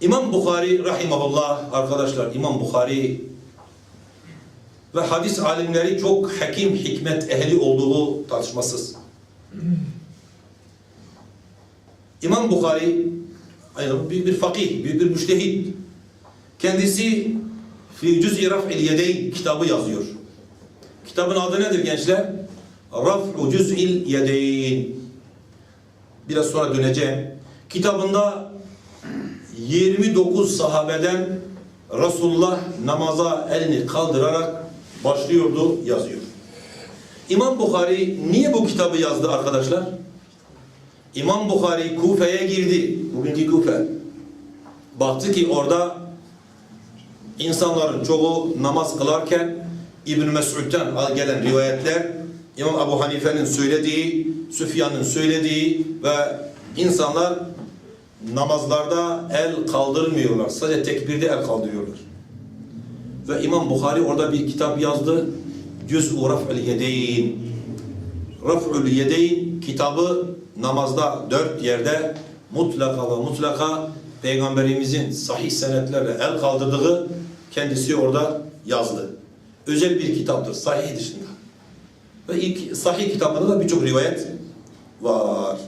İmam Bukhari rahimahullah arkadaşlar İmam Bukhari ve hadis alimleri çok hakim hikmet ehli olduğu tartışmasız. İmam Bukhari aynı büyük bir fakih, büyük bir müştehid. Kendisi fi cüz'i raf'il yedeyn kitabı yazıyor. Kitabın adı nedir gençler? Raf'u cüz'il yedeyn. Biraz sonra döneceğim. Kitabında 29 sahabeden Resulullah namaza elini kaldırarak başlıyordu, yazıyor. İmam Bukhari niye bu kitabı yazdı arkadaşlar? İmam Bukhari Kufe'ye girdi. Bugünkü Kufe. Baktı ki orada insanların çoğu namaz kılarken İbn Mesud'dan gelen rivayetler İmam Ebu Hanife'nin söylediği, Süfyan'ın söylediği ve insanlar namazlarda el kaldırmıyorlar. Sadece tekbirde el kaldırıyorlar. Ve İmam Bukhari orada bir kitap yazdı. Cüz'u raf'ül yedeyn. Raf'ül yedeyn kitabı namazda dört yerde mutlaka ve mutlaka Peygamberimizin sahih senetlerle el kaldırdığı kendisi orada yazdı. Özel bir kitaptır sahih dışında. Ve ilk sahih kitabında da birçok rivayet var.